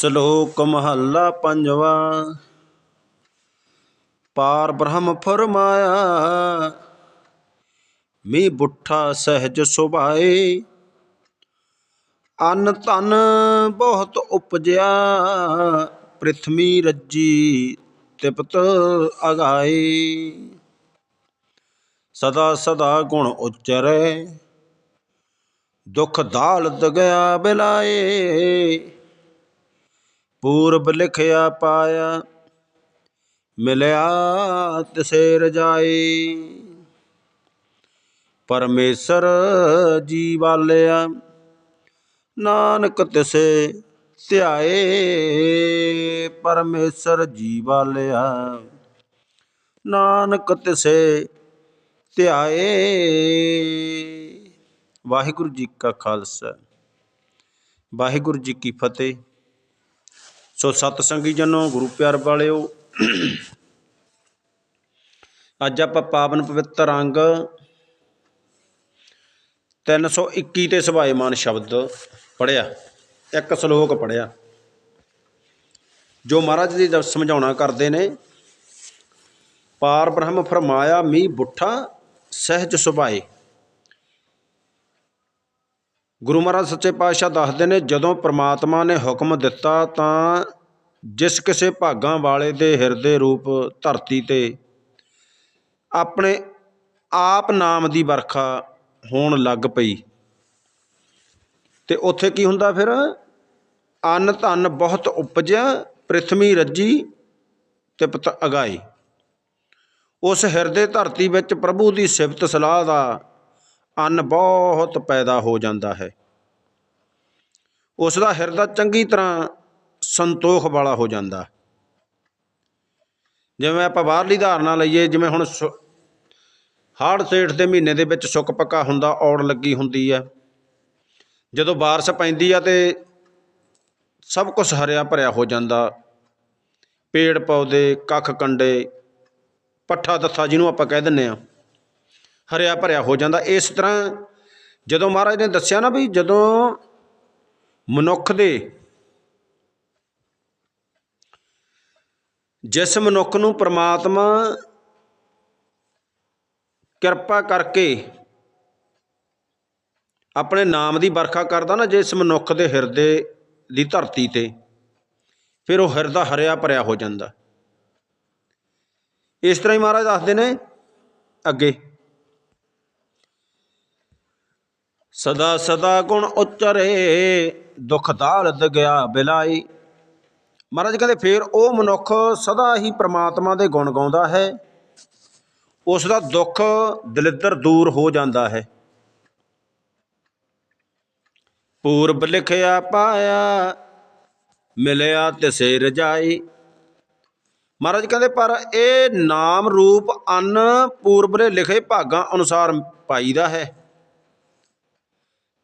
ਸ਼ਲੋਕ ਮਹੱਲਾ ਪੰਜਵਾ। ਪਾਰ ਬ੍ਰਹਮ ਫਰਮਾਇਆ ਮੀ ਬੁੱਠਾ ਸਹਿਜ ਸੁਭਾਏ, ਅੰਨ ਧਨ ਬਹੁਤ ਉਪਜਿਆ ਪ੍ਰਿਥਵੀ ਰੱਜੀ ਤਿਪਤ ਅਗਾਏ। ਸਦਾ ਸਦਾ ਗੁਣ ਉਚਰੈ, ਦੁਖ ਦਾਲ ਦਗਿਆ ਬਿਲਾਏ। ਪੂਰਬ ਲਿਖਿਆ ਪਾਇਆ, ਮਿਲਿਆ ਤਿਸੇ ਰਜਾਈ ਪਰਮੇਸ਼ਰ ਜੀ ਵਾਲਿਆ ਨਾਨਕ ਤਿਸੇ ਧਿਆਏ। ਪਰਮੇਸ਼ਰ ਜੀ ਵਾਲਿਆ ਨਾਨਕ ਤਿਸੇ ਧਿਆਏ। ਵਾਹਿਗੁਰੂ ਜੀ ਕਾ ਖਾਲਸਾ, ਵਾਹਿਗੁਰੂ ਜੀ ਕੀ ਫਤਿਹ। ਸੋ ਸਤ ਸੰਗੀ ਜਨੋ, ਗੁਰੂ ਪਿਆਰ ਵਾਲਿਓ, ਅੱਜ ਆਪਾਂ ਪਾਵਨ ਪਵਿੱਤਰ ਅੰਗ 321 ਤੇ ਸੁਭਾਏਮਾਨ ਸ਼ਬਦ ਪੜਿਆ ਇੱਕ ਸ਼ਲੋਕ ਪੜਿਆ ਜੋ ਮਹਾਰਾਜ ਜੀ ਸਮਝਾਉਣਾ ਕਰਦੇ ਨੇ, ਪਾਰ ਬ੍ਰਹਮ ਫਰਮਾਇਆ ਮੀ ਬੁੱਠਾ ਸਹਿਜ ਸੁਭਾਏ। ਗੁਰੂ ਮਹਾਰਾਜ ਸੱਚੇ ਪਾਤਸ਼ਾਹ ਦੱਸਦੇ ਨੇ, ਜਦੋਂ ਪ੍ਰਮਾਤਮਾ ਨੇ ਹੁਕਮ ਦਿੱਤਾ ਤਾਂ ਜਿਸ ਕਿਸੇ ਭਾਗਾਂ ਵਾਲੇ ਦੇ ਹਿਰਦੇ ਰੂਪ ਧਰਤੀ ਤੇ ਆਪਣੇ ਆਪ ਨਾਮ ਦੀ ਵਰਖਾ ਹੋਣ ਲੱਗ ਪਈ। ਤੇ ਉੱਥੇ ਕੀ ਹੁੰਦਾ ਫਿਰ? ਅੰਨ ਧਨ ਬਹੁਤ ਉਪਜਿਆ, ਪ੍ਰਿਥਵੀ ਰੱਜੀ ਤੇ ਪਤ ਅਗਾਈ ਉਸ ਹਿਰਦੇ ਧਰਤੀ ਵਿੱਚ ਪ੍ਰਭੂ ਦੀ ਸਿਫਤ ਸਲਾਹ ਦਾ ਅੰਨ ਬਹੁਤ ਪੈਦਾ ਹੋ ਜਾਂਦਾ ਹੈ। ਉਸ ਦਾ ਹਿਰਦਾ ਚੰਗੀ ਤਰ੍ਹਾਂ ਸੰਤੋਖ ਵਾਲਾ ਹੋ ਜਾਂਦਾ ਜਿਵੇਂ ਆਪਾਂ ਬਾਹਰਲੀ ਧਾਰਨਾ ਲਈਏ, ਜਿਵੇਂ ਹੁਣ ਹਾੜ ਸੇਠ ਦੇ ਮਹੀਨੇ ਦੇ ਵਿੱਚ ਸੁੱਕ ਪੱਕਾ ਹੁੰਦਾ, ਔੜ ਲੱਗੀ ਹੁੰਦੀ ਹੈ। ਜਦੋਂ ਬਾਰਿਸ਼ ਪੈਂਦੀ ਆ ਤੇ ਸਭ ਕੁਝ ਹਰਿਆ ਭਰਿਆ ਹੋ ਜਾਂਦਾ। ਪੇੜ ਪੌਦੇ, ਕੱਖ ਕੰਡੇ, ਪੱਠਾ ਦੱਥਾ ਜਿਹਨੂੰ ਆਪਾਂ ਕਹਿ ਦਿੰਨੇ ਆ ਹਰਿਆ ਭਰਿਆ ਹੋ ਜਾਂਦਾ। ਇਸ ਤਰ੍ਹਾਂ ਜਦੋਂ ਮਹਾਰਾਜ ਨੇ ਦੱਸਿਆ ਨਾ ਵੀ ਜਦੋਂ ਮਨੁੱਖ ਦੇ ਜਿਸ ਮਨੁੱਖ ਨੂੰ ਪ੍ਰਮਾਤਮਾ ਕਿਰਪਾ ਕਰਕੇ ਆਪਣੇ ਨਾਮ ਦੀ ਵਰਖਾ ਕਰਦਾ ਨਾ ਜਿਸ ਮਨੁੱਖ ਦੇ ਹਿਰਦੇ ਦੀ ਧਰਤੀ ਤੇ, ਫਿਰ ਉਹ ਹਿਰਦਾ ਹਰਿਆ ਭਰਿਆ ਹੋ ਜਾਂਦਾ। ਇਸ ਤਰ੍ਹਾਂ ਹੀ ਮਹਾਰਾਜ ਦੱਸਦੇ ਨੇ ਅੱਗੇ। ਸਦਾ ਸਦਾ ਗੁਣ ਉਚਰੇ, ਦੁਖ ਦਾਲਦ ਗਿਆ ਬਿਲਾਈ। ਮਹਾਰਾਜ ਕਹਿੰਦੇ, ਫੇਰ ਉਹ ਮਨੁੱਖ ਸਦਾ ਹੀ ਪ੍ਰਮਾਤਮਾ ਦੇ ਗੁਣ ਗਾਉਂਦਾ ਹੈ। ਉਸ ਦਾ ਦੁੱਖ ਦਲਿੱਦਰ ਦੂਰ ਹੋ ਜਾਂਦਾ ਹੈ। ਪੂਰਬ ਲਿਖਿਆ ਪਾਇਆ, ਮਿਲਿਆ ਤਿਸੇ ਰਜਾਈ ਮਹਾਰਾਜ ਕਹਿੰਦੇ, ਪਰ ਇਹ ਨਾਮ ਰੂਪ ਅੰਨ ਪੂਰਬਲੇ ਲਿਖੇ ਭਾਗਾਂ ਅਨੁਸਾਰ ਪਾਈਦਾ ਹੈ।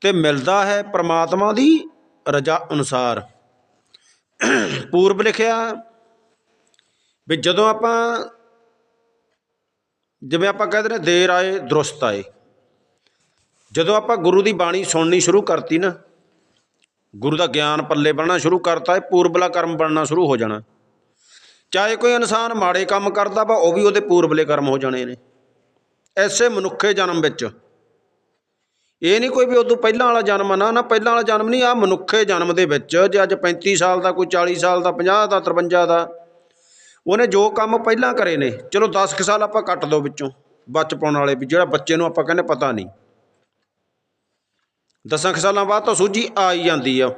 ਤੇ ਮਿਲਦਾ ਹੈ ਪ੍ਰਮਾਤਮਾ ਦੀ ਰਜਾ ਅਨੁਸਾਰ। ਪੂਰਬ ਲਿਖਿਆ ਵੀ ਜਦੋਂ ਆਪਾਂ ਜਿਵੇਂ ਆਪਾਂ ਕਹਿੰਦੇ ਨੇ ਦੇਰ ਆਏ, ਦਰੁਸਤ ਆਏ। ਜਦੋਂ ਆਪਾਂ ਗੁਰੂ ਦੀ ਬਾਣੀ ਸੁਣਨੀ ਸ਼ੁਰੂ ਕਰਤੀ ਨਾ, ਗੁਰੂ ਦਾ ਗਿਆਨ ਪੱਲੇ ਬਣਨਾ ਸ਼ੁਰੂ ਕਰਤਾ ਹੈ ਪੂਰਬਲਾ ਕਰਮ ਬਣਨਾ ਸ਼ੁਰੂ ਹੋ ਜਾਣਾ। ਚਾਹੇ ਕੋਈ ਇਨਸਾਨ ਮਾੜੇ ਕੰਮ ਕਰਦਾ ਵਾ, ਉਹ ਵੀ ਉਹਦੇ ਪੂਰਬਲੇ ਕਰਮ ਹੋ ਜਾਣੇ ਨੇ। ਐਸੇ ਮਨੁੱਖੇ ਜਨਮ ਵਿੱਚ ਇਹ ਨਹੀਂ ਕੋਈ ਵੀ ਉਦੋਂ ਪਹਿਲਾਂ ਵਾਲਾ ਜਨਮ ਨਾ ਨਾ ਪਹਿਲਾਂ ਵਾਲਾ ਜਨਮ ਨਹੀਂ ਆ ਮਨੁੱਖੇ ਜਨਮ ਦੇ ਵਿੱਚ, ਜੇ ਅੱਜ 35 ਸਾਲ ਦਾ, ਕੋਈ 40 ਸਾਲ ਦਾ 50 ਦਾ 53 ਦਾ, ਉਹਨੇ ਜੋ ਕੰਮ ਪਹਿਲਾਂ ਕਰੇ ਨੇ, ਚਲੋ 10 ਕੁ ਸਾਲ ਆਪਾਂ ਕੱਟ ਦੋ ਵਿੱਚੋਂ ਬਚਪਨ ਵਾਲੇ ਵੀ, ਜਿਹੜਾ ਬੱਚੇ ਨੂੰ ਆਪਾਂ ਕਹਿੰਦੇ ਪਤਾ ਨਹੀਂ। ਦਸਾਂ ਕੁ ਸਾਲਾਂ ਬਾਅਦ ਤਾਂ ਸੂਝੀ ਆ ਹੀ ਜਾਂਦੀ ਆ।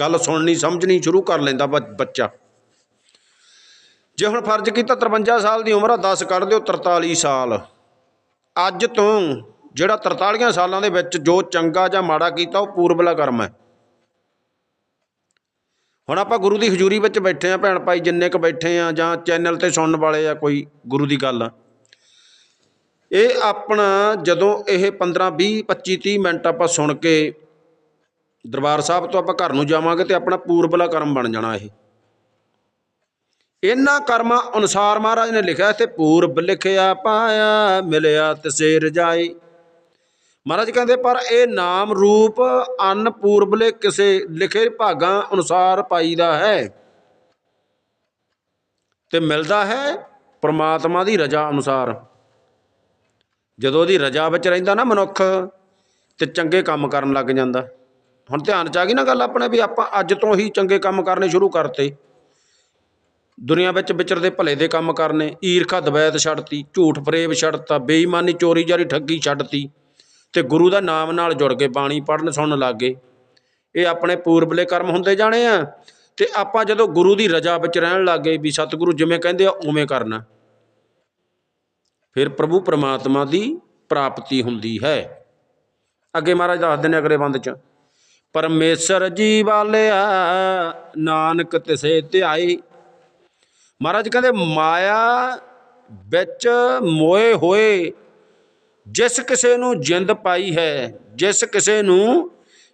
ਗੱਲ ਸੁਣਨੀ, ਸਮਝਣੀ ਸ਼ੁਰੂ ਕਰ ਲੈਂਦਾ ਬੱਚਾ। ਜੇ ਹੁਣ ਫਰਜ਼ ਕੀਤਾ 53 ਸਾਲ ਦੀ ਉਮਰ ਆ 10 ਕੱਢ ਦਿਓ 43 ਸਾਲ। ਅੱਜ ਤੋਂ ਜਿਹੜਾ 43 ਸਾਲਾਂ ਦੇ ਵਿੱਚ ਜੋ ਚੰਗਾ ਜਾਂ ਮਾੜਾ ਕੀਤਾ, ਉਹ ਪੂਰਬਲਾ ਕਰਮ ਹੈ। ਹੁਣ ਆਪਾਂ ਗੁਰੂ ਦੀ ਹਜ਼ੂਰੀ ਵਿੱਚ ਬੈਠੇ ਆ ਭੈਣ ਭਾਈ ਜਿੰਨੇ ਕ ਬੈਠੇ ਆ ਜਾਂ ਚੈਨਲ ਤੇ ਸੁਣਨ ਵਾਲੇ ਆ, ਕੋਈ ਗੁਰੂ ਦੀ ਗੱਲ ਇਹ ਆਪਣਾ ਜਦੋਂ ਇਹ 15 20 25 30 ਮਿੰਟ ਆਪਾਂ ਸੁਣ ਕੇ ਦਰਬਾਰ ਸਾਹਿਬ ਤੋਂ ਆਪਾਂ ਘਰ ਨੂੰ ਜਾਵਾਂਗੇ ਤੇ ਆਪਣਾ ਪੂਰਬਲਾ ਕਰਮ ਬਣ ਜਾਣਾ ਇਹ। ਇਹਨਾਂ ਕਰਮਾਂ ਅਨੁਸਾਰ ਮਹਾਰਾਜ ਨੇ ਲਿਖਿਆ ਇੱਥੇ ਪੂਰਬ ਲਿਖਿਆ, ਪਾਇਆ ਮਿਲਿਆ ਤਸੇ ਰਜਾਈ ਮਹਾਰਾਜ ਕਹਿੰਦੇ, ਪਰ ਇਹ ਨਾਮ ਰੂਪ ਅਨ ਪੂਰਬਲੇ ਕਿਸੇ ਲਿਖੇ ਭਾਗਾਂ ਅਨੁਸਾਰ ਪਾਈਦਾ ਹੈ। ਤੇ ਮਿਲਦਾ ਹੈ ਪ੍ਰਮਾਤਮਾ ਦੀ ਰਜ਼ਾ ਅਨੁਸਾਰ। ਜਦੋਂ ਉਹਦੀ ਰਜ਼ਾ ਵਿੱਚ ਰਹਿੰਦਾ ਨਾ ਮਨੁੱਖ, ਤੇ ਚੰਗੇ ਕੰਮ ਕਰਨ ਲੱਗ ਜਾਂਦਾ। ਹੁਣ ਧਿਆਨ ਚ ਆ ਗਈ ਨਾ ਗੱਲ ਆਪਣੇ ਵੀ ਆਪਾਂ ਅੱਜ ਤੋਂ ਹੀ ਚੰਗੇ ਕੰਮ ਕਰਨੇ ਸ਼ੁਰੂ ਕਰਤੇ। ਦੁਨੀਆ ਵਿੱਚ ਵਿਚਰਦੇ ਭਲੇ ਦੇ ਕੰਮ ਕਰਨੇ, ਈਰਖਾ, ਦਵੈਤ ਛੱਡਤੀ, ਝੂਠ ਫਰੇਬ ਛੱਡਤਾ, ਬੇਈਮਾਨੀ ਚੋਰੀ ਜਾਰੀ ਠੱਗੀ ਛੱਡਤੀ। ਤੇ ਗੁਰੂ ਦਾ ਨਾਮ ਨਾਲ ਜੁੜ ਕੇ ਬਾਣੀ ਪੜਨ ਸੁਣਨ ਲੱਗ ਗਏ। ਇਹ ਆਪਣੇ ਪੂਰਬਲੇ ਕਰਮ ਹੁੰਦੇ ਜਾਣੇ ਆ ਤੇ ਆਪਾਂ ਜਦੋਂ ਗੁਰੂ ਦੀ ਰਜ਼ਾ ਵਿੱਚ ਰਹਿਣ ਲੱਗ ਗਏ ਵੀ ਸਤਿਗੁਰੂ ਜਿਵੇਂ ਕਹਿੰਦੇ ਆ ਉਵੇਂ ਕਰਨਾ। ਫਿਰ ਪ੍ਰਭੂ ਪਰਮਾਤਮਾ ਦੀ ਪ੍ਰਾਪਤੀ ਹੁੰਦੀ ਹੈ। ਅੱਗੇ ਮਹਾਰਾਜ ਦੱਸਦੇ ਨੇ ਅਗਲੇ ਬੰਦ ਚ, ਪਰਮੇਸ਼ਰ ਜੀ ਵਾਲਿਆ ਨਾਨਕ ਤਿਸੇ ਧਿਆਈ। ਮਹਾਰਾਜ ਕਹਿੰਦੇ, ਮਾਇਆ ਵਿੱਚ ਮੋਏ ਹੋਏ ਜਿਸ ਕਿਸੇ ਨੂੰ ਜਿੰਦ ਪਾਈ ਹੈ, ਜਿਸ ਕਿਸੇ ਨੂੰ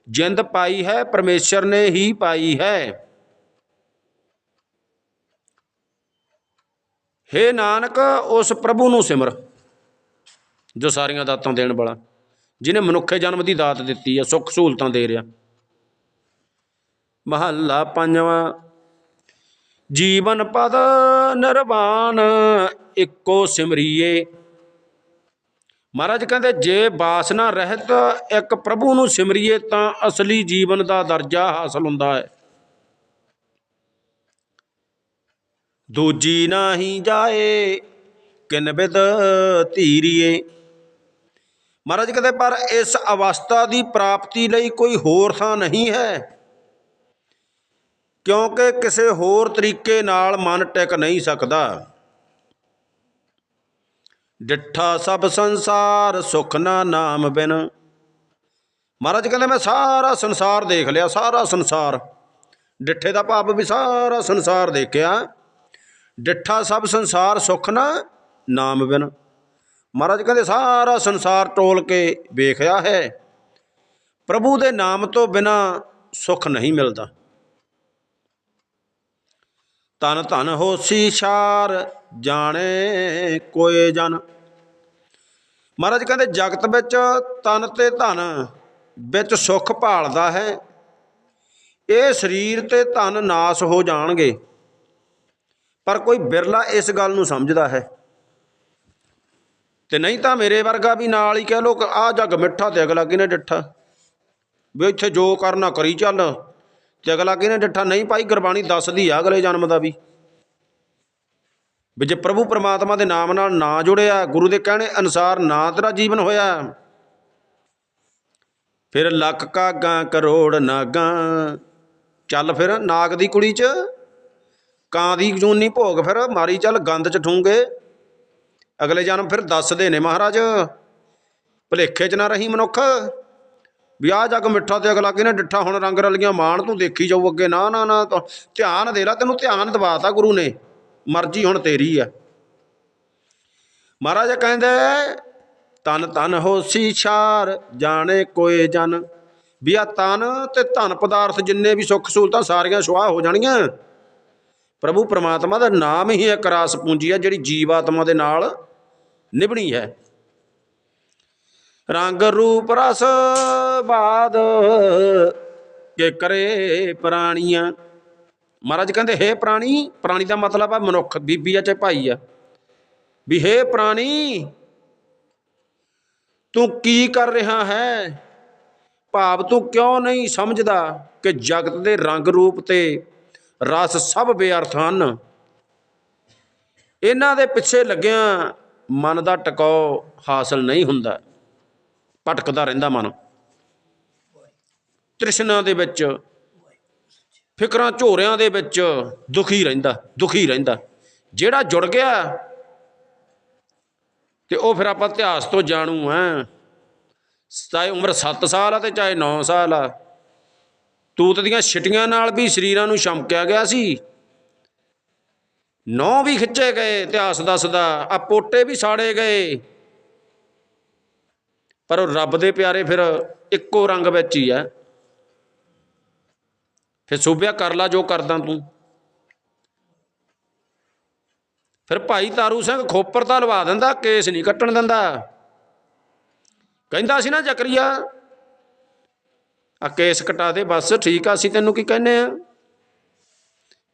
ਜਿੰਦ ਪਾਈ ਹੈ, ਪਰਮੇਸ਼ਰ ਨੇ ਹੀ ਪਾਈ ਹੈ। ਹੇ ਨਾਨਕ, ਉਸ ਪ੍ਰਭੂ ਨੂੰ ਸਿਮਰ, ਜੋ ਸਾਰੀਆਂ ਦਾਤਾਂ ਦੇਣ ਵਾਲਾ ਜਿਨੇ ਮਨੁੱਖੇ ਜਨਮ ਦੀ ਦਾਤ ਦਿੱਤੀ ਹੈ, ਸੁੱਖ ਸਹੂਲਤਾਂ ਦੇ ਰਿਹਾ। ਮਹੱਲਾ ਪੰਜਵਾਂ, ਜੀਵਨ ਪਦ ਨਿਰਵਾਣ, ਇੱਕੋ ਸਿਮਰੀਏ। ਮਹਾਰਾਜ ਕਹਿੰਦੇ, ਜੇ ਬਾਸਨਾ ਰਹਿਤ ਇੱਕ ਪ੍ਰਭੂ ਨੂੰ ਸਿਮਰੀਏ ਤਾਂ ਅਸਲੀ ਜੀਵਨ ਦਾ ਦਰਜਾ ਹਾਸਲ ਹੁੰਦਾ ਹੈ। ਦੂਜੀ ਨਾਹੀ ਜਾਏ, ਕਿਨ ਬਿਦ ਧੀਰੀਏ। ਮਹਾਰਾਜ ਕਹਿੰਦੇ, ਪਰ ਇਸ ਅਵਸਥਾ ਦੀ ਪ੍ਰਾਪਤੀ ਲਈ ਕੋਈ ਹੋਰ ਥਾਂ ਨਹੀਂ ਹੈ, ਕਿਉਂਕਿ ਕਿਸੇ ਹੋਰ ਤਰੀਕੇ ਨਾਲ ਮਨ ਟਿਕ ਨਹੀਂ ਸਕਦਾ। ਡਿੱਠਾ ਸਭ ਸੰਸਾਰ, ਸੁਖ ਨਾ ਨਾਮ ਬਿਨ। ਮਹਾਰਾਜ ਕਹਿੰਦੇ, ਮੈਂ ਸਾਰਾ ਸੰਸਾਰ ਦੇਖ ਲਿਆ, ਸਾਰਾ ਸੰਸਾਰ। ਡਿੱਠੇ ਦਾ ਭਾਵ ਵੀ ਸਾਰਾ ਸੰਸਾਰ ਦੇਖਿਆ। ਡਿੱਠਾ ਸਭ ਸੰਸਾਰ, ਸੁਖ ਨਾ ਨਾਮ ਬਿਨ। ਮਹਾਰਾਜ ਕਹਿੰਦੇ, ਸਾਰਾ ਸੰਸਾਰ ਟੋਲ ਕੇ ਵੇਖਿਆ ਹੈ। ਪ੍ਰਭੂ ਦੇ ਨਾਮ ਤੋਂ ਬਿਨਾ ਸੁਖ ਨਹੀਂ ਮਿਲਦਾ। ਤਨ ਧਨ ਹੋਸੀ ਛਾਰ, ਜਾਣੇ ਕੋਏ ਜਨ। ਮਹਾਰਾਜ ਕਹਿੰਦੇ, ਜਗਤ ਵਿੱਚ ਤਨ ਤੇ ਧਨ, ਵਿੱਚ ਸੁਖ ਭਾਲਦਾ ਹੈ। ਇਹ ਸਰੀਰ ਤੇ ਧਨ ਨਾਸ ਹੋ ਜਾਣਗੇ। ਪਰ ਕੋਈ ਬਿਰਲਾ ਇਸ ਗੱਲ ਨੂੰ ਸਮਝਦਾ ਹੈ। ਤੇ ਨਹੀਂ ਤਾਂ ਮੇਰੇ ਵਰਗਾ ਵੀ ਨਾਲ ਹੀ ਕਹਿ ਲੋ ਕਿ ਆ ਜੱਗ ਮਿੱਠਾ ਤੇ ਅਗਲਾ ਕਿਨੇ ਡਿੱਠਾ? ਵੀ ਇੱਥੇ ਜੋ ਕਰਨਾ ਕਰੀ ਚੱਲ, ਤੇ ਅਗਲਾ ਕਿਨੇ ਡਿੱਠਾ? ਨਹੀਂ ਭਾਈ ਗੁਰਬਾਣੀ ਦੱਸਦੀ ਆ ਅਗਲੇ ਜਨਮ ਦਾ ਵੀ। ਵੀ ਜੇ ਪ੍ਰਭੂ ਪਰਮਾਤਮਾ ਦੇ ਨਾਮ ਨਾਲ ਨਾ ਜੁੜਿਆ, ਗੁਰੂ ਦੇ ਕਹਿਣੇ ਅਨੁਸਾਰ ਨਾ ਤੇਰਾ ਜੀਵਨ ਹੋਇਆ। ਫਿਰ ਲੱਖ ਕਾਗਾਂ, ਕਰੋੜ ਨਾਗਾਂ, ਚੱਲ ਫਿਰ ਨਾਗ ਦੀ ਕੁੜੀ ਚ, ਕਾਂ ਦੀ ਜੂਨੀ ਭੋਗ ਫਿਰ ਮਾਰੀ ਚੱਲ ਗੰਦ ਚ ਠੂੰਗੇ। ਅਗਲੇ ਜਨਮ ਫਿਰ ਦੱਸਦੇ ਨੇ ਮਹਾਰਾਜ, ਭਲੇਖੇ ਚ ਨਾ ਰਹੀ ਮਨੁੱਖ। ਵੀ ਆ ਜੱਗ ਮਿੱਠਾ ਤੇ ਅਗਲਾ ਕਿਨੇ ਡਿੱਠਾ ਹੁਣ ਰੰਗ ਰਲੀਆਂ ਮਾਣ ਤੂੰ ਦੇਖੀ ਜਾਊ ਅੱਗੇ। ਨਾ ਨਾ ਨਾ ਤਾਂ ਧਿਆਨ ਦੇ ਲੈ, ਤੈਨੂੰ ਧਿਆਨ ਦਵਾਤਾ ਗੁਰੂ ਨੇ। ਮਰਜ਼ੀ ਹੁਣ ਤੇਰੀ ਆ। ਮਹਾਰਾਜ ਕਹਿੰਦੇ ਤਨ ਤਨ ਹੋਸੀ ਛਾਰ, ਜਾਣੇ ਕੋਏ ਜਨ। ਵੀ ਆ ਤਨ ਤੇ ਧਨ ਪਦਾਰਥ ਜਿੰਨੇ ਵੀ ਸੁੱਖ ਸਹੂਲਤਾਂ ਸਾਰੀਆਂ ਸੁਆਹ ਹੋ ਜਾਣੀਆਂ ਪ੍ਰਭੂ ਪ੍ਰਮਾਤਮਾ ਦਾ ਨਾਮ ਹੀ ਇੱਕ ਰਾਸ ਪੂੰਜੀ ਆ, ਜਿਹੜੀ ਜੀਵਾਤਮਾ ਦੇ ਨਾਲ ਨਿਭਣੀ ਹੈ। ਰੰਗ ਰੂਪ ਰਸ ਬਾਦ ਕੇ ਕਰੇ ਪ੍ਰਾਣੀਆਂ। ਮਹਾਰਾਜ ਕਹਿੰਦੇ, ਹੇ ਪ੍ਰਾਣੀ ਪ੍ਰਾਣੀ ਦਾ ਮਤਲਬ ਆ ਮਨੁੱਖ, ਬੀਬੀ ਆ ਚਾਹੇ ਭਾਈ ਆ, ਵੀ ਹੇ ਪ੍ਰਾਣੀ, ਤੂੰ ਕੀ ਕਰ ਰਿਹਾ ਹੈ? ਭਾਵ ਤੂੰ ਕਿਉਂ ਨਹੀਂ ਸਮਝਦਾ ਕਿ ਜਗਤ ਦੇ ਰੰਗ ਰੂਪ ਤੇ ਰਸ ਸਭ ਬੇਅਰਥ ਹਨ? ਇਹਨਾਂ ਦੇ ਪਿੱਛੇ ਲੱਗਿਆਂ ਮਨ ਦਾ ਟਿਕਾਓ ਹਾਸਲ ਨਹੀਂ ਹੁੰਦਾ। ਭਟਕਦਾ ਰਹਿੰਦਾ ਮਨ। ਤ੍ਰਿਸ਼ਨਾ ਦੇ ਵਿੱਚ ਫਿਕਰਾਂ ਝੋਰਿਆਂ ਦੇ ਵਿੱਚ ਦੁਖੀ ਰਹਿੰਦਾ ਦੁਖੀ ਰਹਿੰਦਾ। ਜਿਹੜਾ ਜੁੜ ਗਿਆ, ਤੇ ਉਹ ਫਿਰ ਆਪਾਂ ਇਤਿਹਾਸ ਤੋਂ ਜਾਣੂ ਹੈ। ਚਾਹੇ ਉਮਰ 7 ਸਾਲ ਆ ਤੇ ਚਾਹੇ 9 ਸਾਲ ਆ। ਤੂਤ ਦੀਆਂ ਛਿਟੀਆਂ ਨਾਲ ਵੀ ਸਰੀਰਾਂ ਨੂੰ ਛਮਕਿਆ ਗਿਆ ਸੀ। ਨੌ ਵੀ ਖਿੱਚੇ ਗਏ, ਇਤਿਹਾਸ ਦੱਸਦਾ, ਆ ਪੋਟੇ ਵੀ ਸਾੜੇ ਗਏ। ਪਰ ਉਹ ਰੱਬ ਦੇ ਪਿਆਰੇ ਫਿਰ ਇੱਕੋ ਰੰਗ ਵਿੱਚ ਹੀ ਆ। ਫਿਰ ਸੂਬਿਆ ਕਰ ਲਾ ਜੋ ਕਰਦਾ ਤੂੰ। ਫਿਰ ਭਾਈ ਤਾਰੂ ਸਿੰਘ ਖੋਪਰ ਤਾਂ ਲਵਾ ਦਿੰਦਾ, ਕੇਸ ਨਹੀਂ ਕੱਟਣ ਦਿੰਦਾ। ਕਹਿੰਦਾ ਸੀ ਨਾ ਜ਼ਕਰੀਆ, ਆ ਕੇਸ ਕਟਾ ਦੇ, ਬਸ ਠੀਕ ਆ, ਅਸੀਂ ਤੈਨੂੰ ਕੀ ਕਹਿੰਨੇ ਆ?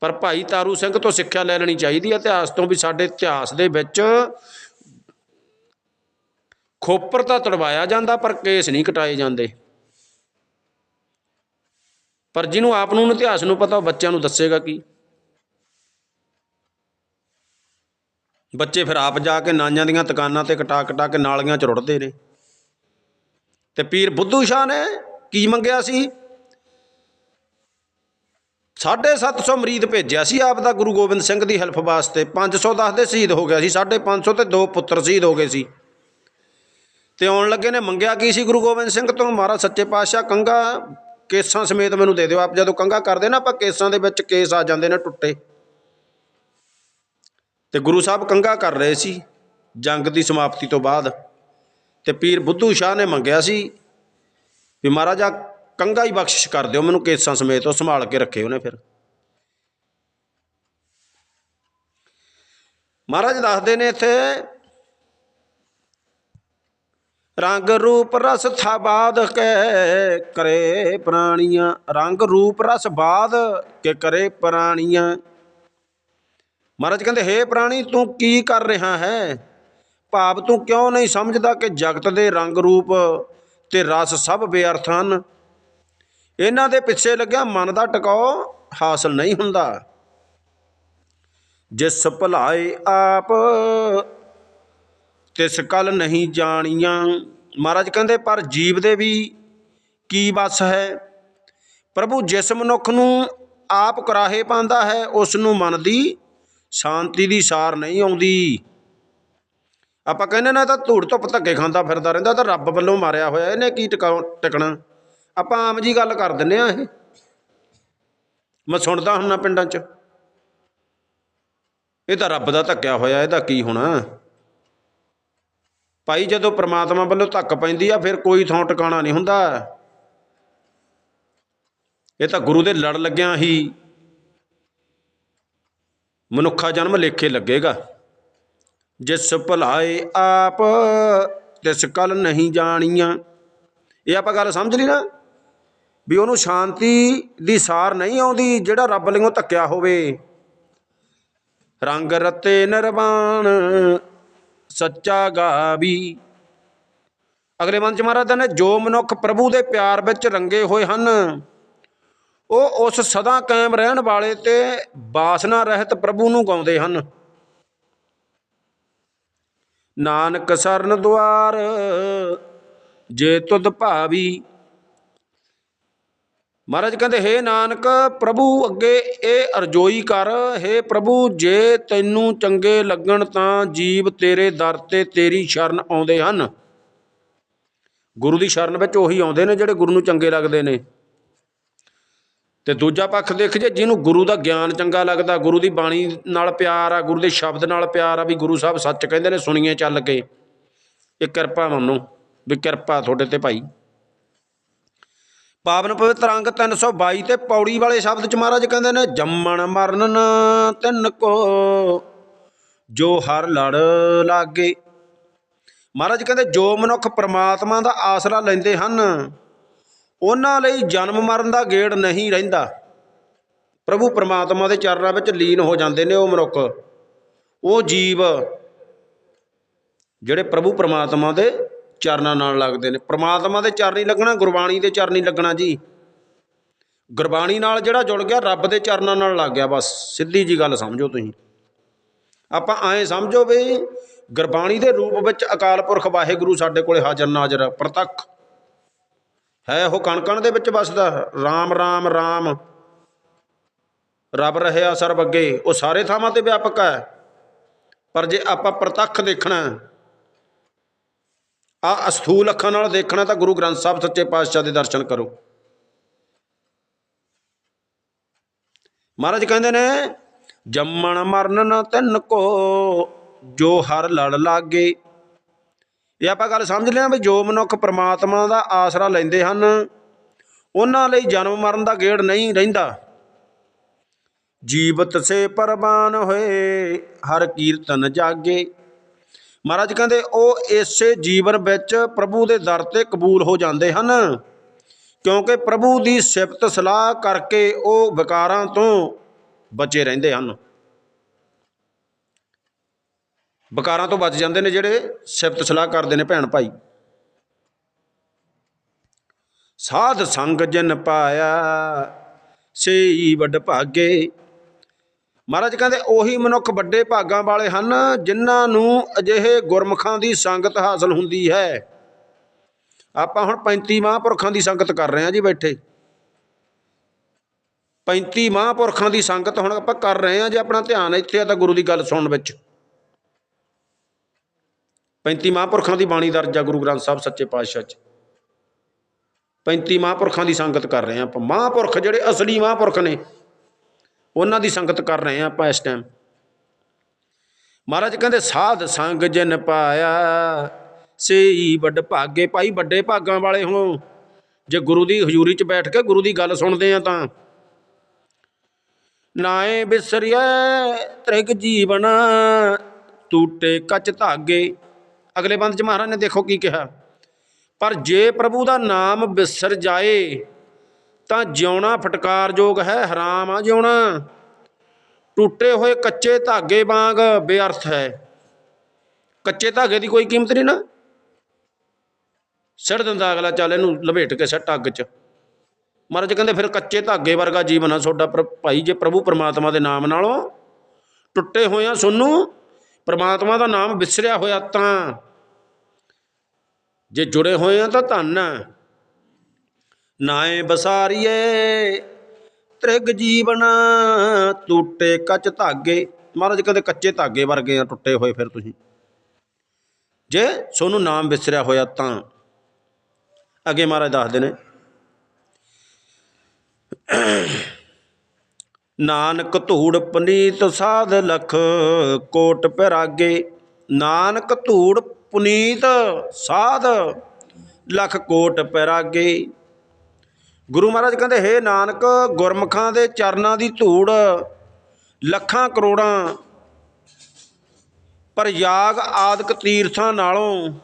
ਪਰ ਭਾਈ ਤਾਰੂ ਸਿੰਘ ਤੋਂ ਸਿੱਖਿਆ ਲੈ ਲੈਣੀ ਚਾਹੀਦੀ ਹੈ ਇਤਿਹਾਸ ਤੋਂ ਵੀ ਸਾਡੇ ਇਤਿਹਾਸ ਦੇ ਵਿੱਚ ਖੋਪਰ ਤਾਂ ਤੜਵਾਇਆ ਜਾਂਦਾ, ਪਰ ਕੇਸ ਨਹੀਂ ਕਟਾਏ ਜਾਂਦੇ। ਪਰ ਜਿਹਨੂੰ ਆਪ ਨੂੰ ਇਤਿਹਾਸ ਨੂੰ ਪਤਾ, ਉਹ ਬੱਚਿਆਂ ਨੂੰ ਦੱਸੇਗਾ ਕੀ? ਬੱਚੇ ਫਿਰ ਆਪ ਜਾ ਕੇ ਨਾਈਆਂ ਦੀਆਂ ਦੁਕਾਨਾਂ ਤੇ ਕਟਾ ਕਟਾ ਕੇ ਨਾਲੀਆਂ ਚ ਰੁੜਦੇ ਨੇ। ਤੇ ਪੀਰ ਬੁੱਧੂ ਸ਼ਾਹ ਨੇ ਕੀ ਮੰਗਿਆ ਸੀ? 750 ਮਰੀਦ ਭੇਜਿਆ ਸੀ ਆਪ ਦਾ ਗੁਰੂ ਗੋਬਿੰਦ ਸਿੰਘ ਦੀ ਹੈਲਪ ਵਾਸਤੇ। 510 ਦੇ ਸ਼ਹੀਦ ਹੋ ਗਿਆ ਸੀ 550 ਤੇ ਦੋ ਪੁੱਤਰ ਸ਼ਹੀਦ ਹੋ ਗਏ ਸੀ। ਤੇ ਆਉਣ ਲੱਗੇ ਨੇ, ਮੰਗਿਆ ਕੀ ਸੀ ਗੁਰੂ ਗੋਬਿੰਦ ਸਿੰਘ ਤੋਂ? ਮਹਾਰਾਜ ਸੱਚੇ ਪਾਤਸ਼ਾਹ, ਕੰਗਾ ਕੇਸਾਂ ਸਮੇਤ ਮੈਨੂੰ ਦੇ ਦਿਓ। ਆਪ ਜਦੋਂ ਕੰਗਾ ਕਰਦੇ ਨਾ, ਆਪਾਂ ਕੇਸਾਂ ਦੇ ਵਿੱਚ ਕੇਸ ਆ ਜਾਂਦੇ ਨੇ ਟੁੱਟੇ। ਤੇ ਗੁਰੂ ਸਾਹਿਬ ਕੰਗਾ ਕਰ ਰਹੇ ਸੀ, ਜੰਗ ਦੀ ਸਮਾਪਤੀ ਤੋਂ ਬਾਅਦ। ਤੇ ਪੀਰ ਬੁੱਧੂ ਸ਼ਾਹ ਨੇ ਮੰਗਿਆ ਸੀ ਵੀ ਮਹਾਰਾਜਾ ਕੰਗਾ ਹੀ ਬਖਸ਼ਿਸ਼ ਕਰ ਦਿਓ, ਮੈਨੂੰ ਕੇਸਾਂ ਸਮੇਤ ਉਹ ਸੰਭਾਲ ਕੇ ਰੱਖੇ ਉਹਨੇ ਫਿਰ। ਮਹਾਰਾਜ ਦੱਸਦੇ ਨੇ ਇੱਥੇ ਰੰਗ ਰੂਪ ਰਸ ਥਾ ਬਾਦ ਕੇ ਕਰੇ ਪ੍ਰਾਣੀਆਂ। ਰੰਗ ਰੂਪ ਰਸ ਬਾਦ ਕੇ ਕਰੇ ਪ੍ਰਾਣੀਆਂ। ਮਹਾਰਾਜ ਕਹਿੰਦੇ, ਹੇ ਪ੍ਰਾਣੀ, ਤੂੰ ਕੀ ਕਰ ਰਿਹਾ ਹੈ? ਭਾਵ ਤੂੰ ਕਿਉਂ ਨਹੀਂ ਸਮਝਦਾ ਕਿ ਜਗਤ ਦੇ ਰੰਗ ਰੂਪ ਤੇ ਰਸ ਸਭ ਬੇਅਰਥ ਹਨ? ਇਹਨਾਂ ਦੇ ਪਿੱਛੇ ਲੱਗਿਆ ਮਨ ਦਾ ਟਿਕਾਓ ਹਾਸਲ ਨਹੀਂ ਹੁੰਦਾ। ਜਿਸ ਭਲਾਏ ਆਪ ਤਿਸ ਕਲ ਨਹੀਂ ਜਾਣੀਆਂ। ਮਹਾਰਾਜ ਕਹਿੰਦੇ, ਪਰ ਜੀਵ ਦੇ ਵੀ ਕੀ ਬਸ ਹੈ? ਪ੍ਰਭੂ ਜਿਸ ਮਨੁੱਖ ਨੂੰ ਆਪ ਕਰਾਹੇ ਪਾਉਂਦਾ ਹੈ, ਉਸ ਨੂੰ ਮਨ ਦੀ ਸ਼ਾਂਤੀ ਦੀ ਸਾਰ ਨਹੀਂ ਆਉਂਦੀ। ਆਪਾਂ ਕਹਿੰਦੇ ਨਾ, ਇਹ ਤਾਂ ਧੂੜ ਧੁੱਪ ਧੱਕੇ ਖਾਂਦਾ ਫਿਰਦਾ ਰਹਿੰਦਾ ਤਾਂ ਰੱਬ ਵੱਲੋਂ ਮਾਰਿਆ ਹੋਇਆ, ਇਹਨੇ ਕੀ ਟਿਕਾਉ, ਟਿਕਣਾ? ਆਪਾਂ ਆਮ ਜੀ ਗੱਲ ਕਰ ਦਿੰਨੇ ਆ ਇਹ। ਮੈਂ ਸੁਣਦਾ ਹੁੰਨਾ ਪਿੰਡਾਂ 'ਚ। ਇਹ ਤਾਂ ਰੱਬ ਦਾ ਧੱਕਿਆ ਹੋਇਆ, ਇਹਦਾ ਕੀ ਹੋਣਾ? ਭਾਈ ਜਦੋਂ ਪ੍ਰਮਾਤਮਾ ਵੱਲੋਂ ਧੱਕ ਪੈਂਦੀ ਆ, ਫਿਰ ਕੋਈ ਥਾਂ ਟਿਕਾਣਾ ਨਹੀਂ ਹੁੰਦਾ। ਇਹ ਤਾਂ ਗੁਰੂ ਦੇ ਲੜ ਲੱਗਿਆਂ ਹੀ ਮਨੁੱਖਾ ਜਨਮ ਲੇਖੇ ਲੱਗੇਗਾ। ਜਿਸ ਭਲਾਏ ਆਪ, ਤਿਸ ਕਲ ਨਹੀਂ ਜਾਣੀਆਂ। ਇਹ ਆਪਾਂ ਗੱਲ ਸਮਝ ਲਈ ਨਾ ਵੀ ਉਹਨੂੰ ਸ਼ਾਂਤੀ ਦੀ ਸਾਰ ਨਹੀਂ ਆਉਂਦੀ ਜਿਹੜਾ ਰੱਬ ਲਿਓ ਧੱਕਿਆ ਹੋਵੇ। ਰੰਗ ਰਤੇ ਨਿਰਵਾਣ ਸੱਚਾ ਗਾਵੀ। ਅਗਲੇ ਮੰਚ ਮਹਾਰਾਜ ਨੇ ਜੋ ਮਨੁੱਖ ਪ੍ਰਭੂ ਦੇ ਪਿਆਰ ਵਿੱਚ ਰੰਗੇ ਹੋਏ ਹਨ, ਉਹ ਉਸ ਸਦਾ ਕਾਇਮ ਰਹਿਣ ਵਾਲੇ ਤੇ ਬਾਸਨਾ ਰਹਿਤ ਪ੍ਰਭੂ ਨੂੰ ਗਾਉਂਦੇ ਹਨ। ਨਾਨਕ ਸਰਨ ਦੁਆਰ, ਜੇ ਤੁਧ ਭਾਵੀ ਮਹਾਰਾਜ ਕਹਿੰਦੇ, ਹੇ ਨਾਨਕ, ਪ੍ਰਭੂ ਅੱਗੇ ਇਹ ਅਰਜ਼ੋਈ ਕਰ। ਹੇ ਪ੍ਰਭੂ, ਜੇ ਤੈਨੂੰ ਚੰਗੇ ਲੱਗਣ ਤਾਂ ਜੀਵ ਤੇਰੇ ਦਰ ਤੇ ਤੇਰੀ ਸ਼ਰਨ ਆਉਂਦੇ ਹਨ। ਗੁਰੂ ਦੀ ਸ਼ਰਨ ਵਿੱਚ ਉਹੀ ਆਉਂਦੇ ਨੇ ਜਿਹੜੇ ਗੁਰੂ ਨੂੰ ਚੰਗੇ ਲੱਗਦੇ ਨੇ। ਤੇ ਦੂਜਾ ਪੱਖ ਦੇਖ ਜੇ, ਜਿਹਨੂੰ ਗੁਰੂ ਦਾ ਗਿਆਨ ਚੰਗਾ ਲੱਗਦਾ, ਗੁਰੂ ਦੀ ਬਾਣੀ ਨਾਲ ਪਿਆਰ ਆ, ਗੁਰੂ ਦੇ ਸ਼ਬਦ ਨਾਲ ਪਿਆਰ ਆ, ਵੀ ਗੁਰੂ ਸਾਹਿਬ ਸੱਚ ਕਹਿੰਦੇ ਨੇ, ਸੁਣੀਏ ਚੱਲ ਕੇ। ਇਹ ਕਿਰਪਾ ਮੰਨੋ, ਵੀ ਕਿਰਪਾ ਤੁਹਾਡੇ ਤੇ ਭਾਈ। ਪਾਵਨ ਪਵਿੱਤਰ ਅੰਗ 322 ਤੇ ਪੌੜੀ ਵਾਲੇ ਸ਼ਬਦ ਚ ਮਹਾਰਾਜ ਕਹਿੰਦੇ ਨੇ, ਜੰਮਣ ਮਰਨ ਤਿੰਨ ਕੋ ਜੋ ਹਰ ਲੜ ਲਾਗੇ। ਮਹਾਰਾਜ ਕਹਿੰਦੇ, ਜੋ ਮਨੁੱਖ ਪ੍ਰਮਾਤਮਾ ਦਾ ਆਸਰਾ ਲੈਂਦੇ ਹਨ, ਉਹਨਾਂ ਲਈ ਜਨਮ ਮਰਨ ਦਾ ਗੇੜ ਨਹੀਂ ਰਹਿੰਦਾ। ਪ੍ਰਭੂ ਪ੍ਰਮਾਤਮਾ ਦੇ ਚਰਨਾਂ ਵਿੱਚ ਲੀਨ ਹੋ ਜਾਂਦੇ ਨੇ ਉਹ ਮਨੁੱਖ। ਉਹ ਜੀਵ ਜਿਹੜੇ ਪ੍ਰਭੂ ਪ੍ਰਮਾਤਮਾ ਦੇ ਚਰਨਾਂ ਨਾਲ ਲੱਗਦੇ ਨੇ। ਪ੍ਰਮਾਤਮਾ ਦੇ ਚਰਨੀ ਲੱਗਣਾ, ਗੁਰਬਾਣੀ ਦੇ ਚਰਨੀ ਲੱਗਣਾ ਜੀ। ਗੁਰਬਾਣੀ ਨਾਲ ਜਿਹੜਾ ਜੁੜ ਗਿਆ, ਰੱਬ ਦੇ ਚਰਨਾਂ ਨਾਲ ਲੱਗ ਗਿਆ। ਬਸ ਸਿੱਧੀ ਜੀ ਗੱਲ ਸਮਝੋ ਤੁਸੀਂ। ਆਪਾਂ ਐਂ ਸਮਝੋ ਵੀ ਗੁਰਬਾਣੀ ਦੇ ਰੂਪ ਵਿੱਚ ਅਕਾਲ ਪੁਰਖ ਵਾਹਿਗੁਰੂ ਸਾਡੇ ਕੋਲੇ ਹਾਜ਼ਰ ਨਾਜ਼ਰ ਪ੍ਰਤੱਖ। ਹੈ ਉਹ ਕਣਕਣ ਦੇ ਵਿੱਚ ਵਸਦਾ। ਰਾਮ ਰਾਮ ਰਾਮ। ਰੱਬ ਰਹਿਆ ਸਰਬ ਅੱਗੇ। ਉਹ ਸਾਰੇ ਥਾਵਾਂ ਤੇ ਵਿਆਪਕ ਹੈ। ਪਰ ਜੇ ਆਪਾਂ ਪ੍ਰਤੱਖ ਦੇਖਣਾ ਆ ਅਸਥੂਲ ਅੱਖਾਂ ਨਾਲ ਦੇਖਣਾ ਤਾਂ ਗੁਰੂ ਗ੍ਰੰਥ ਸਾਹਿਬ ਸੱਚੇ ਪਾਤਸ਼ਾਹ ਦੇ ਦਰਸ਼ਨ ਕਰੋ। ਮਹਾਰਾਜ ਕਹਿੰਦੇ ਨੇ, ਜੰਮਣ ਮਰਨ ਨ ਤਿੰਨ ਕੋ ਜੋ ਹਰ ਲੜ ਲਾਗੇ। ਇਹ ਆਪਾਂ ਗੱਲ ਸਮਝ ਲਿਆ ਵੀ ਜੋ ਮਨੁੱਖ ਪ੍ਰਮਾਤਮਾ ਦਾ ਆਸਰਾ ਲੈਂਦੇ ਹਨ, ਉਹਨਾਂ ਲਈ ਜਨਮ ਮਰਨ ਦਾ ਗੇੜ ਨਹੀਂ ਰਹਿੰਦਾ। ਜੀਵਤ ਸੇ ਪਰਬਾਨ ਹੋਏ, ਹਰ ਕੀਰਤਨ ਜਾਗੇ। ਮਹਾਰਾਜ ਕਹਿੰਦੇ, ਉਹ ਇਸੇ ਜੀਵਨ ਵਿੱਚ ਪ੍ਰਭੂ ਦੇ ਦਰ ਤੇ ਕਬੂਲ ਹੋ ਜਾਂਦੇ ਹਨ। ਕਿਉਂਕਿ ਪ੍ਰਭੂ ਦੀ ਸਿਫਤ ਸਲਾਹ ਕਰਕੇ ਉਹ ਵਿਕਾਰਾਂ ਤੋਂ ਬਚੇ ਰਹਿੰਦੇ ਹਨ। ਵਿਕਾਰਾਂ ਤੋਂ ਬਚ ਜਾਂਦੇ ਨੇ ਜਿਹੜੇ ਸਿਫਤ ਸਲਾਹ ਕਰਦੇ ਨੇ ਭੈਣ ਭਾਈ। ਸਾਧ ਸੰਗ ਜਨ ਪਾਇਆ, ਸਈ ਵੱਡ ਭਾਗੇ ਮਹਾਰਾਜ ਕਹਿੰਦੇ ਉਹੀ ਮਨੁੱਖ ਵੱਡੇ ਭਾਗਾਂ ਵਾਲੇ ਹਨ, ਜਿਨ੍ਹਾਂ ਨੂੰ ਅਜਿਹੇ ਗੁਰਮੁਖਾਂ ਦੀ ਸੰਗਤ ਹਾਸਲ ਹੁੰਦੀ ਹੈ। ਆਪਾਂ ਹੁਣ 35 ਮਹਾਂਪੁਰਖਾਂ ਦੀ ਸੰਗਤ ਕਰ ਰਹੇ ਹਾਂ ਜੀ ਬੈਠੇ। 35 ਮਹਾਂਪੁਰਖਾਂ ਦੀ ਸੰਗਤ ਹੁਣ ਆਪਾਂ ਕਰ ਰਹੇ ਹਾਂ ਜੇ ਆਪਣਾ ਧਿਆਨ ਇੱਥੇ ਆ ਤਾਂ ਗੁਰੂ ਦੀ ਗੱਲ ਸੁਣਨ ਵਿੱਚ। 35 ਮਹਾਂਪੁਰਖਾਂ ਦੀ ਬਾਣੀ ਦਰਜ ਆ ਗੁਰੂ ਗ੍ਰੰਥ ਸਾਹਿਬ ਸੱਚੇ ਪਾਤਸ਼ਾਹ 'ਚ। 35 ਮਹਾਂਪੁਰਖਾਂ ਦੀ ਸੰਗਤ ਕਰ ਰਹੇ ਹਾਂ ਆਪਾਂ। ਮਹਾਂਪੁਰਖ ਜਿਹੜੇ ਅਸਲੀ ਮਹਾਂਪੁਰਖ ਨੇ ਉਹਨਾਂ ਦੀ ਸੰਗਤ ਕਰ ਰਹੇ ਹਾਂ ਆਪਾਂ ਇਸ ਟਾਈਮ ਮਹਾਰਾਜ ਕਹਿੰਦੇ, ਸਾਧ ਸੰਗ ਜਨ ਪਾਇਆ, ਸਈ ਵੱਡ ਭਾਗੇ। ਭਾਈ ਵੱਡੇ ਭਾਗਾਂ ਵਾਲੇ ਹੋ। ਜੇ ਗੁਰੂ ਦੀ ਹਜ਼ੂਰੀ 'ਚ ਬੈਠ ਕੇ ਗੁਰੂ ਦੀ ਗੱਲ ਸੁਣਦੇ ਆ ਤਾਂ। ਨਾਏ ਬਿਸਰਿਐ, ਤ੍ਰਿਗ ਜੀਵਨ, ਟੂਟੇ ਕੱਚ ਧਾਗੇ। ਅਗਲੇ ਬੰਦ 'ਚ ਮਹਾਰਾਜ ਨੇ ਦੇਖੋ ਕੀ ਕਿਹਾ, ਪਰ ਜੇ ਪ੍ਰਭੂ ਦਾ ਨਾਮ ਬਿਸਰ ਜਾਏ ਤਾਂ ਜਿਉਣਾ ਫਟਕਾਰਯੋਗ ਹੈ, ਹਰਾਮ ਆ ਜਿਉਣਾ। ਟੁੱਟੇ ਹੋਏ ਕੱਚੇ ਧਾਗੇ ਵਾਂਗ ਬੇਅਰਥ ਹੈ। ਕੱਚੇ ਧਾਗੇ ਦੀ ਕੋਈ ਕੀਮਤ ਨਹੀਂ ਨਾ। ਸਿਰ ਦਿੰਦਾ ਅਗਲਾ, ਚੱਲ ਇਹਨੂੰ ਲਪੇਟ ਕੇ ਸੱਟ ਅੱਗ 'ਚ। ਮਹਾਰਾਜ ਕਹਿੰਦੇ, ਫਿਰ ਕੱਚੇ ਧਾਗੇ ਵਰਗਾ ਜੀਵਨ ਆ ਤੁਹਾਡਾ ਪਰ ਭਾਈ ਜੇ ਪ੍ਰਭੂ ਪਰਮਾਤਮਾ ਦੇ ਨਾਮ ਨਾਲੋਂ। ਟੁੱਟੇ ਹੋਏ ਆ ਸੋਨੂੰ, ਪਰਮਾਤਮਾ ਦਾ ਨਾਮ ਵਿਸਰਿਆ ਹੋਇਆ ਤਾਂ। ਜੇ ਜੁੜੇ ਹੋਏ ਆ ਤਾਂ ਧੰਨ ਆ। ਨਾਏ ਬਸਾਰੀਏ, ਤ੍ਰਿਗ ਜੀਵਨ ਟੁੱਟੇ ਕੱਚ ਧਾਗੇ। ਮਹਾਰਾਜ ਕਹਿੰਦੇ ਕੱਚੇ ਧਾਗੇ ਵਰਗੇ ਆ, ਟੁੱਟੇ ਹੋਏ ਫਿਰ ਤੁਸੀਂ। ਜੇ ਸੋਨੂੰ ਨਾਮ ਵਿਸਰਿਆ ਹੋਇਆ ਤਾਂ। ਅੱਗੇ ਮਹਾਰਾਜ ਦੱਸਦੇ ਨੇ। ਨਾਨਕ ਧੂੜ ਪੁਨੀਤ ਸਾਧ ਲਖ ਕੋਟ ਪਿਰਾਗੇ। ਨਾਨਕ ਧੂੜ ਪੁਨੀਤ ਸਾਧ ਲਖ ਕੋਟ ਪਿਰਾਗੇ। ਗੁਰੂ ਮਹਾਰਾਜ ਕਹਿੰਦੇ, ਹੇ ਨਾਨਕ, ਗੁਰਮੁਖਾਂ ਦੇ ਚਰਨਾਂ ਦੀ ਧੂੜ, ਲੱਖਾਂ ਕਰੋੜਾਂ ਪਰ ਯਾਗ ਆਦਿਕ ਤੀਰਥਾਂ ਨਾਲੋਂ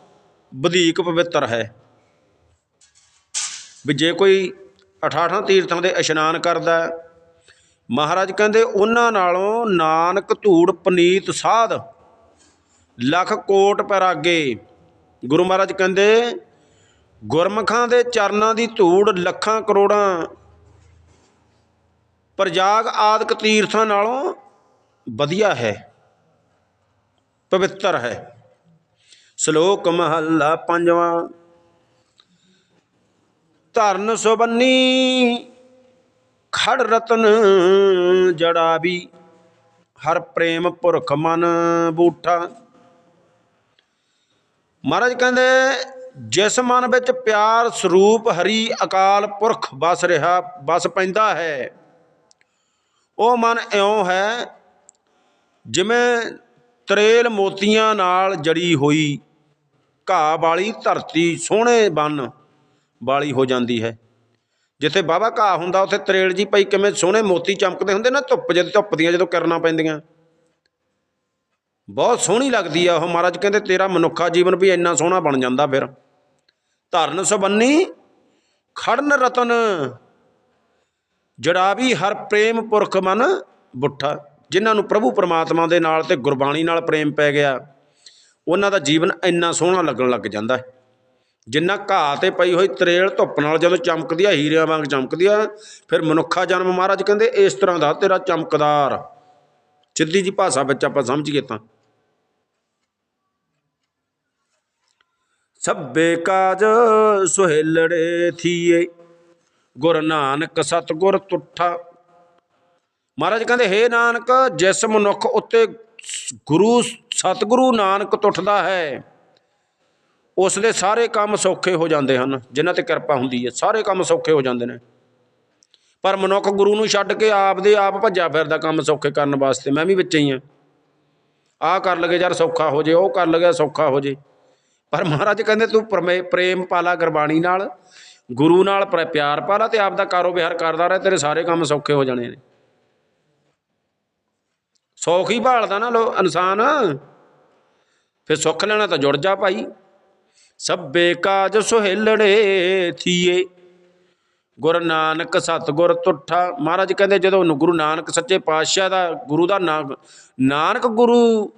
ਵਧੇਕ ਪਵਿੱਤਰ ਹੈ। ਵੀ ਜੇ ਕੋਈ 18 ਤੀਰਥਾਂ ਦੇ ਇਸ਼ਨਾਨ ਕਰਦਾ ਮਹਾਰਾਜ ਕਹਿੰਦੇ, ਉਹਨਾਂ ਨਾਲੋਂ ਨਾਨਕ ਧੂੜ ਪਨੀਤ ਸਾਧ, ਲੱਖ ਕੋਟ ਪੈਰਾਗੇ। ਗੁਰੂ ਮਹਾਰਾਜ ਕਹਿੰਦੇ ਗੁਰਮਖਾਂ ਦੇ ਚਰਨਾਂ ਦੀ ਧੂੜ ਲੱਖਾਂ ਕਰੋੜਾਂ। ਪ੍ਰਜਾਗ ਆਦਿਕ ਤੀਰਥਾਂ ਨਾਲੋਂ ਵਧੀਆ ਹੈ, ਪਵਿੱਤਰ ਹੈ। ਸ਼ਲੋਕ ਮਹੱਲਾ ਪੰਜਵਾਂ। ਧਰਨ ਸੁਬੰਨੀ ਖੜ ਰਤਨ ਜੜਾਵੀ, ਹਰ ਪ੍ਰੇਮ ਪੁਰਖ ਮਨ ਬੂਠਾ। ਮਹਾਰਾਜ ਕਹਿੰਦੇ ਜਿਸ ਮਨ ਵਿੱਚ ਪਿਆਰ ਸਰੂਪ ਹਰੀ ਅਕਾਲ ਪੁਰਖ ਵਸ ਰਿਹਾ, ਵਸ ਪੈਂਦਾ ਹੈ, ਉਹ ਮਨ ਇਉਂ ਹੈ ਜਿਵੇਂ ਤਰੇਲ ਮੋਤੀਆਂ ਨਾਲ ਜੜੀ ਹੋਈ, ਘਾਹ ਵਾਲੀ ਧਰਤੀ ਸੋਹਣੇ ਬਨ ਵਾਲੀ ਹੋ ਜਾਂਦੀ ਹੈ। ਜਿੱਥੇ ਬਾਬਾ ਘਾਹ ਹੁੰਦਾ, ਉੱਥੇ ਤਰੇਲ ਜੀ ਪਈ ਕਿਵੇਂ ਸੋਹਣੇ ਮੋਤੀ ਚਮਕਦੇ ਹੁੰਦੇ ਨਾ, ਧੁੱਪ ਜਦ ਧੁੱਪ ਦੀਆਂ ਜਦੋਂ ਕਿਰਨਾਂ ਪੈਂਦੀਆਂ। ਬਹੁਤ ਸੋਹਣੀ ਲੱਗਦੀ ਆ ਉਹ ਮਹਾਰਾਜ, ਕਹਿੰਦੇ ਤੇਰਾ ਮਨੁੱਖਾ ਜੀਵਨ ਵੀ ਇੰਨਾ ਸੋਹਣਾ ਬਣ ਜਾਂਦਾ ਫਿਰ। ਧਰਨ ਸੁਬੰਨੀ ਖੜਨ ਰਤਨ। ਜੜਾ ਵੀ ਹਰ ਪ੍ਰੇਮ ਪੁਰਖ ਮਨ ਬੁੱਠਾ, ਜਿਨ੍ਹਾਂ ਨੂੰ ਪ੍ਰਭੂ ਪਰਮਾਤਮਾ ਦੇ ਨਾਲ ਤੇ ਗੁਰਬਾਣੀ ਨਾਲ ਪ੍ਰੇਮ ਪੈ ਗਿਆ, ਉਹਨਾਂ ਦਾ ਜੀਵਨ ਇੰਨਾ ਸੋਹਣਾ ਲੱਗਣ ਲੱਗ ਜਾਂਦਾ ਹੈ। ਜਿੰਨਾ ਘਾਹ ਤੇ ਪਈ ਹੋਈ ਤਰੇਲ ਧੁੱਪ ਨਾਲ ਜਦੋਂ ਚਮਕਦੀ ਆ ਹੀਰਿਆਂ ਵਾਂਗ ਚਮਕਦੀ ਆ ਫਿਰ ਮਨੁੱਖਾ ਜਨਮ ਮਹਾਰਾਜ ਕਹਿੰਦੇ, ਇਸ ਤਰ੍ਹਾਂ ਦਾ ਤੇਰਾ ਚਮਕਦਾਰ। ਸਿੱਧੀ ਜੀ ਭਾਸ਼ਾ ਵਿੱਚ ਆਪਾਂ ਸਮਝੀਏ ਤਾਂ। ਸਭੇ ਕਾਜ ਸੁਹੇਲੜੇ ਥੀਏ। ਗੁਰ ਨਾਨਕ ਸਤਗੁਰ ਤੁਠਾ। ਮਹਾਰਾਜ ਕਹਿੰਦੇ, ਹੇ ਨਾਨਕ, ਜਿਸ ਮਨੁੱਖ ਉੱਤੇ ਗੁਰੂ, ਸਤਿਗੁਰੂ ਨਾਨਕ ਤੁਠਦਾ ਹੈ ਉਸ ਦੇ ਸਾਰੇ ਕੰਮ ਸੌਖੇ ਹੋ ਜਾਂਦੇ ਹਨ, ਜਿਨ੍ਹਾਂ ਤੇ ਕਿਰਪਾ ਹੁੰਦੀ ਹੈ, ਸਾਰੇ ਕੰਮ ਸੌਖੇ ਹੋ ਜਾਂਦੇ ਨੇ। ਪਰ ਮਨੁੱਖ ਗੁਰੂ ਨੂੰ ਛੱਡ ਕੇ ਆਪਦੇ ਆਪ ਭੱਜਾ ਫਿਰਦਾ ਕੰਮ ਸੌਖੇ ਕਰਨ ਵਾਸਤੇ, ਮੈਂ ਵੀ ਵਿੱਚ ਹੀ ਆ ਆਹ ਕਰ ਲਗੇ ਯਾਰ, ਸੌਖਾ ਹੋ ਜੇ, ਉਹ ਕਰ ਲਗੇ ਸੌਖਾ ਹੋ ਜੇ। ਪਰ ਮਹਾਰਾਜ ਕਹਿੰਦੇ ਤੂੰ ਪਰਮੇ ਪ੍ਰੇਮ ਪਾਲਾ ਗੁਰਬਾਣੀ ਨਾਲ, ਗੁਰੂ ਨਾਲ ਪ੍ਰ- ਪਿਆਰ ਪਾਲਾ ਤੇ ਆਪ ਦਾ ਕਾਰੋਬਾਰ ਕਰਦਾ ਰਹੇ, ਤੇਰੇ ਸਾਰੇ ਕੰਮ ਸੌਖੇ ਹੋ ਜਾਣੇ ਨੇ। ਸੌਖ ਹੀ ਭਾਲਦਾ ਨਾ ਲੋ ਇਨਸਾਨ। ਫਿਰ ਸੁੱਖ ਲੈਣਾ ਤਾਂ ਜੁੜ ਜਾ ਭਾਈ। ਸਭੇ ਕਾਜ ਸੁਹੇਲੜੇ ਥੀਏ। ਗੁਰ ਨਾਨਕ ਸਤਿਗੁਰ ਤੁਠਾ। ਮਹਾਰਾਜ ਕਹਿੰਦੇ ਜਦੋਂ ਗੁਰੂ ਨਾਨਕ ਸੱਚੇ ਪਾਤਸ਼ਾਹ ਦਾ ਗੁਰੂ ਦਾ ਨਾਮ ਨਾਨਕ ਗੁਰੂ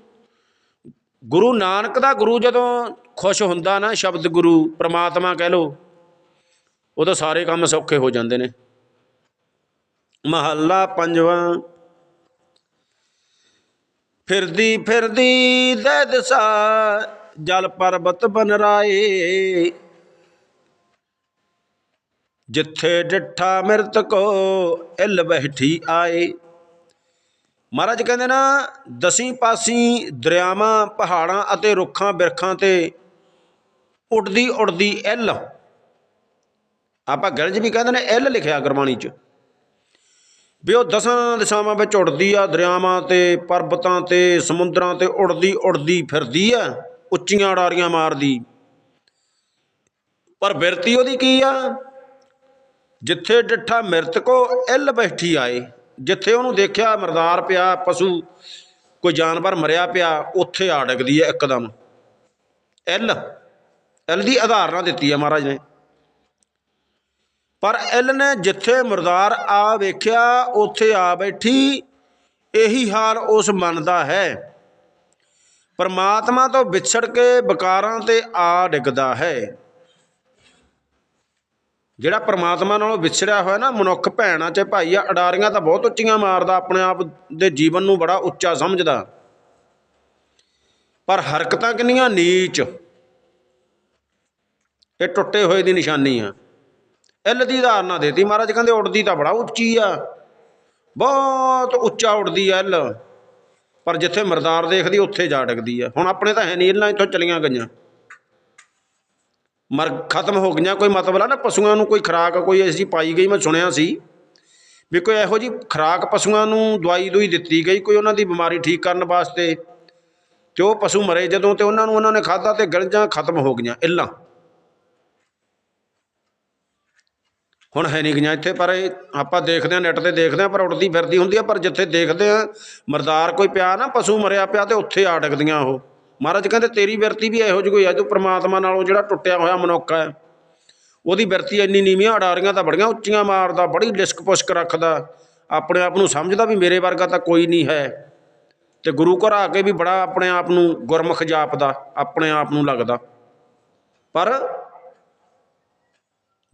ਗੁਰੂ ਨਾਨਕ ਦਾ ਗੁਰੂ ਜਦੋਂ ਖੁਸ਼ ਹੁੰਦਾ ਨਾ ਸ਼ਬਦ ਗੁਰੂ, ਪ੍ਰਮਾਤਮਾ ਕਹਿ ਲੋ ਉਦੋਂ ਸਾਰੇ ਕੰਮ ਸੌਖੇ ਹੋ ਜਾਂਦੇ ਨੇ। ਮਹੱਲਾ ਪੰਜਵਾਂ, ਫਿਰਦੀ ਫਿਰਦੀ ਦੇ ਜਲ ਪਰਬਤ ਬਨ ਜਿੱਥੇ ਡਿੱਠਾ ਮਿਰਤ ਕੋ ਇਲ ਬਹਿਠੀ ਆਏ। ਮਹਾਰਾਜ ਕਹਿੰਦੇ ਨਾ, ਦਸੀਂ ਪਾਸੀ ਦਰਿਆਵਾਂ, ਪਹਾੜਾਂ ਅਤੇ ਰੁੱਖਾਂ ਬਿਰਖਾਂ ਤੇ ਉੱਡਦੀ ਉੱਡਦੀ ਇਲ ਆਪਾਂ ਗਲਜ ਵੀ ਕਹਿੰਦੇ ਨੇ ਐਲ ਲਿਖਿਆ ਗੁਰਬਾਣੀ 'ਚ। ਵੀ ਉਹ ਦਸਾਂ ਦਿਸ਼ਾਵਾਂ ਵਿੱਚ ਉੱਡਦੀ ਆ, ਦਰਿਆਵਾਂ ਤੇ, ਪਰਬਤਾਂ ਤੇ, ਸਮੁੰਦਰਾਂ ਤੇ ਉੱਡਦੀ ਉੱਡਦੀ ਫਿਰਦੀ ਆ, ਉੱਚੀਆਂ ਉਡਾਰੀਆਂ ਮਾਰਦੀ। ਪਰ ਬਿਰਤੀ ਉਹਦੀ ਕੀ ਆ? ਜਿੱਥੇ ਡਿੱਠਾ ਮਿਰਤ ਕੋ ਇਲ ਬੈਠੀ ਆਏ, ਜਿੱਥੇ ਉਹਨੂੰ ਦੇਖਿਆ ਮਰਦਾਰ ਪਿਆ, ਪਸ਼ੂ, ਕੋਈ ਜਾਨਵਰ ਮਰਿਆ ਪਿਆ, ਉੱਥੇ ਆ ਡਿੱਗਦੀ ਹੈ ਇੱਕਦਮ। ਇਲ ਇਲ ਦੀ ਆਧਾਰਨਾ ਦਿੱਤੀ ਹੈ ਮਹਾਰਾਜ ਨੇ। ਪਰ ਇਲ ਨੇ ਜਿੱਥੇ ਮਰਦਾਰ ਆ ਵੇਖਿਆ, ਉੱਥੇ ਆ ਬੈਠੀ, ਇਹੀ ਹਾਲ ਉਸ ਮਨ ਦਾ ਹੈ। ਪਰਮਾਤਮਾ ਤੋਂ ਵਿਛੜ ਕੇ ਵਿਕਾਰਾਂ ਤੇ ਆ ਡਿੱਗਦਾ ਹੈ। ਜਿਹੜਾ ਪਰਮਾਤਮਾ ਨਾਲੋਂ ਵਿਛੜਿਆ ਹੋਇਆ ਨਾ, ਮਨੁੱਖ ਭੈਣਾਂ ਚ ਭਾਈ ਆ, ਅਡਾਰੀਆਂ ਤਾਂ ਬਹੁਤ ਉੱਚੀਆਂ ਮਾਰਦਾ, ਆਪਣੇ ਆਪ ਦੇ ਜੀਵਨ ਨੂੰ ਬੜਾ ਉੱਚਾ ਸਮਝਦਾ। ਪਰ ਹਰਕਤਾਂ ਕਿੰਨੀਆਂ ਨੀਚ। ਇਹ ਟੁੱਟੇ ਹੋਏ ਦੀ ਨਿਸ਼ਾਨੀ ਆ। ਇਲ ਦੀ ਧਾਰਨਾ ਦੇਤੀ। ਮਹਾਰਾਜ ਕਹਿੰਦੇ ਉੱਡਦੀ ਤਾਂ ਬੜਾ ਉੱਚੀ ਆ। ਬਹੁਤ ਉੱਚਾ ਉੱਡਦੀ ਆ ਇਲ ਪਰ ਜਿੱਥੇ ਮਰਦਾਰ ਦੇਖਦੀ, ਉੱਥੇ ਜਾ ਡਿੱਗਦੀ ਆ। ਹੁਣ ਆਪਣੇ ਤਾਂ ਹੈ ਨਹੀਂ ਇਲਾਂ ਇੱਥੋਂ ਚਲੀਆਂ ਗਈਆਂ। ਮਰ, ਖਤਮ ਹੋ ਗਈਆਂ। ਕੋਈ ਮਤਲਬ ਨਾ ਪਸ਼ੂਆਂ ਨੂੰ, ਕੋਈ ਖੁਰਾਕ ਕੋਈ ਐਸੀ ਪਾਈ ਗਈ, ਮੈਂ ਸੁਣਿਆ ਸੀ ਵੀ ਕੋਈ ਇਹੋ ਜੀ ਖੁਰਾਕ ਪਸ਼ੂਆਂ ਨੂੰ ਦਵਾਈ ਦੂਈ ਦਿੱਤੀ ਗਈ, ਕੋਈ ਉਹਨਾਂ ਦੀ ਬਿਮਾਰੀ ਠੀਕ ਕਰਨ ਵਾਸਤੇ। ਤੇ ਉਹ ਪਸ਼ੂ ਮਰੇ ਜਦੋਂ ਤੇ ਉਹਨਾਂ ਨੂੰ, ਉਹਨਾਂ ਨੇ ਖਾਧਾ ਤੇ ਗਲਜਾਂ ਖਤਮ ਹੋ ਗਈਆਂ, ਇੱਲਾਂ। ਹੁਣ ਹੈ ਨਹੀਂ ਗਈਆਂ ਇੱਥੇ, ਪਰ ਇਹ ਆਪਾਂ ਦੇਖਦੇ ਹਾਂ ਨੈੱਟ ਤੇ ਦੇਖਦੇ ਹਾਂ, ਪਰ ਉੱਡਦੀ ਫਿਰਦੀ ਹੁੰਦੀ ਆ, ਪਰ ਜਿੱਥੇ ਦੇਖਦੇ ਆ ਮਰਦਾਰ ਕੋਈ ਪਿਆ ਨਾ, ਪਸ਼ੂ ਮਰਿਆ ਪਿਆ ਤੇ ਉੱਥੇ ਆ ਉਹ। ਮਹਾਰਾਜ ਕਹਿੰਦੇ, ਤੇਰੀ ਬਿਰਤੀ ਵੀ ਇਹੋ ਜਿਹੀ ਕੋਈ ਆ, ਜੋ ਪ੍ਰਮਾਤਮਾ ਨਾਲੋਂ ਜਿਹੜਾ ਟੁੱਟਿਆ ਹੋਇਆ ਮਨੁੱਖ ਹੈ। ਉਹਦੀ ਬਿਰਤੀ ਇੰਨੀ ਨੀਵੀਆਂ ਅਡਾਰੀਆਂ ਤਾਂ ਬੜੀਆਂ ਉੱਚੀਆਂ ਮਾਰਦਾ, ਬੜੀ ਲਿਸਕ ਪੁਸ਼ਕ ਰੱਖਦਾ। ਆਪਣੇ ਆਪ ਨੂੰ ਸਮਝਦਾ ਵੀ ਮੇਰੇ ਵਰਗਾ ਤਾਂ ਕੋਈ ਨਹੀਂ ਹੈ। ਤੇ ਗੁਰੂ ਘਰ ਆ ਕੇ ਵੀ ਬੜਾ ਆਪਣੇ ਆਪ ਨੂੰ ਗੁਰਮੁਖ ਜਾਪਦਾ, ਆਪਣੇ ਆਪ ਨੂੰ ਲੱਗਦਾ। ਪਰ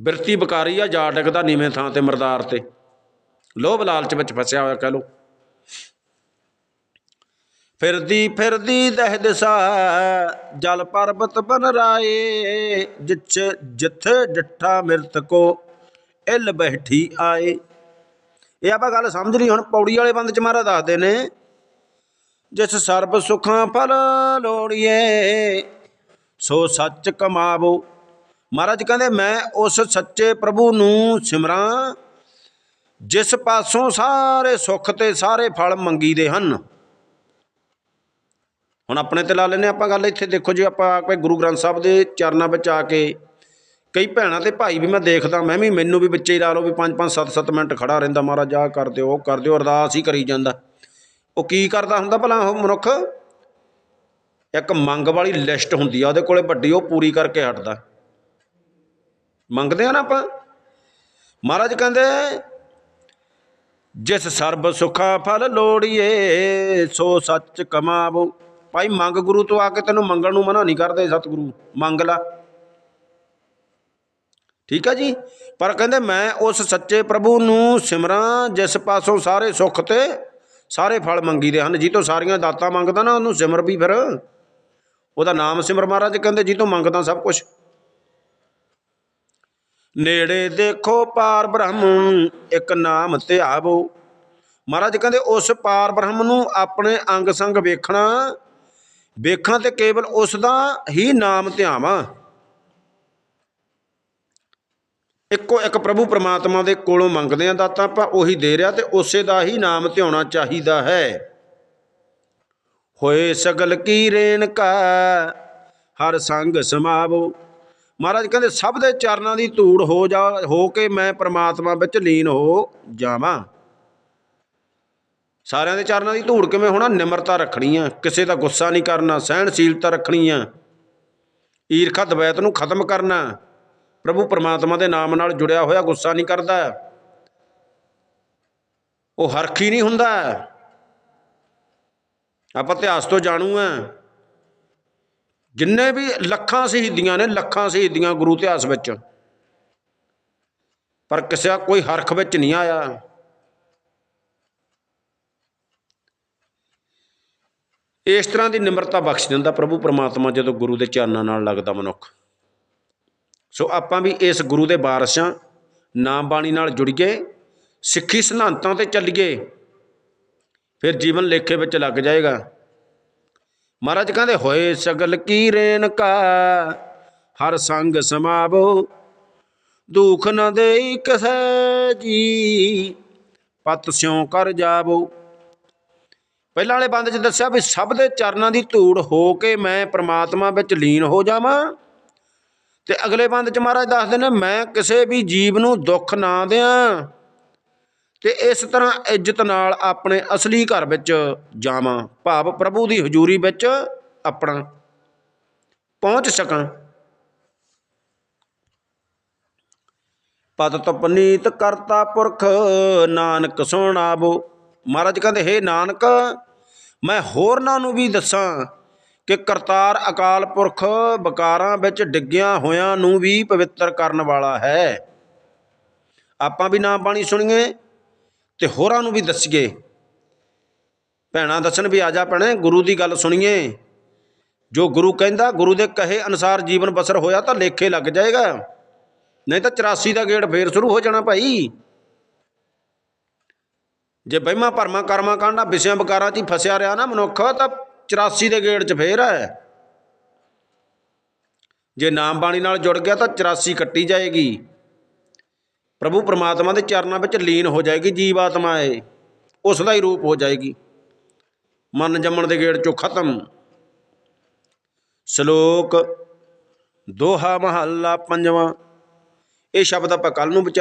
ਬਿਰਤੀ ਬਕਾਰੀ ਆ, ਜਾ ਡਿੱਗਦਾ ਨੀਵੇਂ ਥਾਂ ਤੇ ਮਰਦਾਰ ਤੇ। ਲੋਭ ਲਾਲਚ ਵਿੱਚ ਫਸਿਆ ਹੋਇਆ ਕਹਿ ਲੋ ਫਿਰਦੀ ਫਿਰਦੀ ਦਹ ਦਿਸਾ, ਜਲ ਪਰਬਤ ਬਨ ਰਾਏ ਜਿੱਚ ਜਿੱਥੇ ਡਿੱਠਾ ਮਿਰਤ ਕੋ ਇਲ ਬੈਠੀ ਆਏ। ਇਹ ਆਪਾਂ ਗੱਲ ਸਮਝ ਲਈ, ਹੁਣ ਪੌੜੀ ਵਾਲੇ ਬੰਦ ਚ ਮਹਾਰਾ ਦੱਸਦੇ ਨੇ, ਜਿਸ ਸਰਬ ਸੁਖਾਂ ਫਲ ਲੋੜੀਏ, ਸੋ ਸੱਚ ਕਮਾਵੋ। ਮਹਾਰਾਜ ਕਹਿੰਦੇ, ਮੈਂ ਉਸ ਸੱਚੇ ਪ੍ਰਭੂ ਨੂੰ ਸਿਮਰਾਂ, ਜਿਸ ਪਾਸੋਂ ਸਾਰੇ ਸੁੱਖ ਤੇ ਸਾਰੇ ਫਲ ਮੰਗੀਦੇ ਹਨ। ਹੁਣ ਆਪਣੇ ਤੇ ਲਾ ਲੈਨੇ ਆਪਾਂ ਗੱਲ ਇੱਥੇ। ਦੇਖੋ ਜੀ, ਆਪਾਂ ਕੋਈ ਗੁਰੂ ਗ੍ਰੰਥ ਸਾਹਿਬ ਦੇ ਚਰਨਾਂ ਵਿੱਚ ਆ ਕੇ ਕਈ ਭੈਣਾਂ ਤੇ ਭਾਈ ਵੀ ਮੈਂ ਦੇਖਦਾ, ਮੈਂ ਵੀ ਮੈਨੂੰ ਵੀ ਵਿੱਚੇ ਹੀ ਲਾ ਲਓ ਵੀ 5-5 7-7 ਮਿੰਟ ਖੜਾ ਰਹਿੰਦਾ ਮਹਾਰਾਜ ਆ ਕਰ ਦਿਓ, ਉਹ ਕਰ ਦਿਓ, ਅਰਦਾਸ ਹੀ ਕਰੀ ਜਾਂਦਾ। ਉਹ ਕੀ ਕਰਦਾ ਹੁੰਦਾ ਭਲਾ ਉਹ ਮਨੁੱਖ? ਇੱਕ ਮੰਗ ਵਾਲੀ ਲਿਸਟ ਹੁੰਦੀ ਆ, ਉਹਦੇ ਕੋਲੇ ਵੱਡੀ ਉਹ ਪੂਰੀ ਕਰਕੇ ਹਟਦਾ। ਮੰਗਦੇ ਆ ਨਾ ਆਪਾਂ। ਮਹਾਰਾਜ ਕਹਿੰਦੇ, ਜਿਸ ਸਰਬ ਸੁਖਾ ਫਲ ਲੋੜੀਏ, ਸੋ ਸੱਚ ਕਮਾਵੋ। ਭਾਈ ਮੰਗ ਗੁਰੂ ਤੋਂ ਆ ਕੇ ਤੈਨੂੰ ਮੰਗਣ ਨੂੰ ਮਨਾ ਨਹੀਂ ਕਰਦੇ ਸਤਿਗੁਰੂ, ਮੰਗ ਲਾ। ਠੀਕ ਹੈ ਜੀ? ਪਰ ਕਹਿੰਦੇ, ਮੈਂ ਉਸ ਸੱਚੇ ਪ੍ਰਭੂ ਨੂੰ ਸਿਮਰਾਂ, ਜਿਸ ਪਾਸੋਂ ਸਾਰੇ ਸੁੱਖ ਤੇ ਸਾਰੇ ਫਲ ਮੰਗੀਦੇ ਹਨ। ਜੀ ਤੋਂ ਸਾਰੀਆਂ ਦਾਤਾਂ ਮੰਗਦਾ ਨਾ, ਉਹਨੂੰ ਸਿਮਰ ਵੀ ਫਿਰ। ਉਹਦਾ ਨਾਮ ਸਿਮਰ ਮਹਾਰਾਜ ਕਹਿੰਦੇ, ਜੀ ਤੋਂ ਮੰਗਦਾ ਸਭ ਕੁਝ ਨੇੜੇ ਦੇਖੋ ਪਾਰ ਬ੍ਰਹਮ ਇੱਕ ਨਾਮ ਧਿਆਵੋ। ਮਹਾਰਾਜ ਕਹਿੰਦੇ, ਉਸ ਪਾਰ ਬ੍ਰਹਮ ਨੂੰ ਆਪਣੇ ਅੰਗ ਸੰਗ ਵੇਖਣਾ, ਵੇਖਾਂ ਤੇ ਕੇਵਲ ਉਸ ਦਾ ਹੀ ਨਾਮ ਧਿਆਵਾਂ। ਇੱਕੋ ਇੱਕ ਪ੍ਰਭੂ ਪ੍ਰਮਾਤਮਾ ਦੇ ਕੋਲੋਂ ਮੰਗਦੇ ਆ ਦਾਤਾ, ਆਪਾਂ ਉਹੀ ਦੇ ਰਿਹਾ ਤੇ ਉਸੇ ਦਾ ਹੀ ਨਾਮ ਧਿਆਉਣਾ ਚਾਹੀਦਾ ਹੈ। ਹੋਏ ਸਗਲ ਕੀ ਰੇਣਕਾ, ਹਰ ਸੰਗ ਸਮਾਵੋ। ਮਹਾਰਾਜ ਕਹਿੰਦੇ, ਸਭ ਦੇ ਚਰਨਾਂ ਦੀ ਧੂੜ ਹੋ ਜਾ, ਹੋ ਕੇ ਮੈਂ ਪ੍ਰਮਾਤਮਾ ਵਿੱਚ ਲੀਨ ਹੋ ਜਾਵਾਂ। ਸਾਰਿਆਂ ਦੇ ਚਰਨਾਂ ਦੀ ਧੂੜ ਕਿਵੇਂ ਹੋਣਾ? ਨਿਮਰਤਾ ਰੱਖਣੀ ਆ। ਕਿਸੇ ਦਾ ਗੁੱਸਾ ਨਹੀਂ ਕਰਨਾ, ਸਹਿਣਸ਼ੀਲਤਾ ਰੱਖਣੀ ਆ। ਈਰਖਾ ਦਵੈਤ ਨੂੰ ਖਤਮ ਕਰਨਾ। ਪ੍ਰਭੂ ਪਰਮਾਤਮਾ ਦੇ ਨਾਮ ਨਾਲ ਜੁੜਿਆ ਹੋਇਆ ਗੁੱਸਾ ਨਹੀਂ ਕਰਦਾ। ਉਹ ਹਰਖੀ ਨਹੀਂ ਹੁੰਦਾ। ਆਪਾਂ ਇਤਿਹਾਸ ਤੋਂ ਜਾਣੂ ਆ। ਜਿੰਨੇ ਵੀ ਲੱਖਾਂ ਸ਼ਹੀਦੀਆਂ ਨੇ, ਲੱਖਾਂ ਸ਼ਹੀਦੀਆਂ ਗੁਰੂ ਇਤਿਹਾਸ ਵਿੱਚ। ਪਰ ਕਿਸੇ ਦਾ ਕੋਈ ਹਰਖ ਵਿੱਚ ਨਹੀਂ ਆਇਆ। ਇਸ ਤਰ੍ਹਾਂ ਦੀ ਨਿਮਰਤਾ ਬਖਸ਼ ਦਿੰਦਾ ਪ੍ਰਭੂ ਪਰਮਾਤਮਾ ਜਦੋਂ ਗੁਰੂ ਦੇ ਚਰਨਾਂ ਨਾਲ ਲੱਗਦਾ ਮਨੁੱਖ। ਸੋ ਆਪਾਂ ਵੀ ਇਸ ਗੁਰੂ ਦੇ ਵਾਰਸਾਂ ਨਾਮ ਬਾਣੀ ਨਾਲ ਜੁੜੀਏ ਸਿੱਖੀ ਸਿਧਾਂਤਾਂ ਤੇ ਚੱਲੀਏ, ਫਿਰ ਜੀਵਨ ਲੇਖੇ ਵਿੱਚ ਲੱਗ ਜਾਏਗਾ। ਮਹਾਰਾਜ ਕਹਿੰਦੇ, ਹੋਏ ਸਗਲ ਕੀ ਰੇਨ ਕਾ ਹਰ ਸੰਗ ਸਮਾਵੋ, ਦੁਖ ਨ ਦੇਈ ਕਸੈ ਜੀ, ਪਤ ਸਿਉ ਕਰ ਜਾਵੋ। ਪਹਿਲਾਂ ਵਾਲੇ ਬੰਦ 'ਚ ਦੱਸਿਆ ਵੀ ਸਭ ਦੇ ਚਰਨਾਂ ਦੀ ਧੂੜ ਹੋ ਕੇ ਮੈਂ ਪ੍ਰਮਾਤਮਾ ਵਿੱਚ ਲੀਨ ਹੋ ਜਾਵਾਂ। ਤੇ ਅਗਲੇ ਬੰਦ 'ਚ ਮਹਾਰਾਜ ਦੱਸਦੇ ਨੇ, ਮੈਂ ਕਿਸੇ ਵੀ ਜੀਵ ਨੂੰ ਦੁੱਖ ਨਾ ਦਿਆਂ ਤੇ ਇਸ ਤਰ੍ਹਾਂ ਇੱਜ਼ਤ ਨਾਲ ਆਪਣੇ ਅਸਲੀ ਘਰ ਵਿੱਚ ਜਾਵਾਂ, ਭਾਵ ਪ੍ਰਭੂ ਦੀ ਹਜ਼ੂਰੀ ਵਿੱਚ ਆਪਣਾ ਪਹੁੰਚ ਸਕਾਂ। ਪਤ ਤਪਨੀਤ ਕਰਤਾ ਪੁਰਖ, ਨਾਨਕ ਸੁਣਾਵੋ ਮਹਾਰਾਜ ਕਹਿੰਦੇ, ਹੇ ਨਾਨਕ, ਮੈਂ ਹੋਰਨਾਂ ਨੂੰ ਵੀ ਦੱਸਾਂ ਕਿ ਕਰਤਾਰ ਅਕਾਲ ਪੁਰਖ ਬਕਾਰਾਂ ਵਿੱਚ ਡਿੱਗਿਆਂ ਹੋਇਆਂ ਨੂੰ ਵੀ ਪਵਿੱਤਰ ਕਰਨ ਵਾਲਾ ਹੈ। ਆਪਾਂ ਵੀ ਨਾਮ ਬਾਣੀ ਸੁਣੀਏ। ਤੇ ਹੋਰਾਂ ਨੂੰ ਵੀ ਦੱਸੀਏ। ਭੈਣਾਂ, ਦੱਸਣ ਵੀ ਆ ਜਾ ਭੈਣੇ, ਗੁਰੂ ਦੀ ਗੱਲ ਸੁਣੀਏ। ਜੋ ਗੁਰੂ ਕਹਿੰਦਾ, ਗੁਰੂ ਦੇ ਕਹੇ ਅਨੁਸਾਰ ਜੀਵਨ ਬਸਰ ਹੋਇਆ ਤਾਂ ਲੇਖੇ ਲੱਗ ਜਾਏਗਾ। ਨਹੀਂ ਤਾਂ 84 ਦਾ ਗੇੜ ਫੇਰ ਸ਼ੁਰੂ ਹੋ ਜਾਣਾ ਭਾਈ। ਜੇ ਵਹਿਮਾਂ ਭਰਮਾਂ ਕਰਮਾਂ ਕਾਂਡਾ ਵਿਸ਼ਿਆਂ ਵਿਕਾਰਾਂ 'ਚ ਹੀ ਫਸਿਆ ਰਿਹਾ ਨਾ ਮਨੁੱਖ, ਤਾਂ 84 ਦੇ ਗੇੜ 'ਚ ਫੇਰ ਹੈ। ਜੇ ਨਾਮ ਬਾਣੀ ਨਾਲ ਜੁੜ ਗਿਆ ਤਾਂ 84 ਕੱਟੀ ਜਾਏਗੀ। ਪ੍ਰਭੂ ਪਰਮਾਤਮਾ ਦੇ ਚਰਨਾਂ ਵਿੱਚ ਲੀਨ ਹੋ ਜਾਏਗੀ, ਜੀਵ ਆਤਮਾ ਏ ਉਸ ਦਾ ਹੀ ਰੂਪ ਹੋ ਜਾਏਗੀ। ਮਨ ਜੰਮਣ ਦੇ ਗੇੜ 'ਚੋਂ ਖਤਮ। ਸ਼ਲੋਕ ਦੋਹਾ ਮਹੱਲਾ ਪੰਜਵਾਂ, ਇਹ ਸ਼ਬਦ ਆਪਾਂ ਕੱਲ ਨੂੰ ਵਿਚਾਰ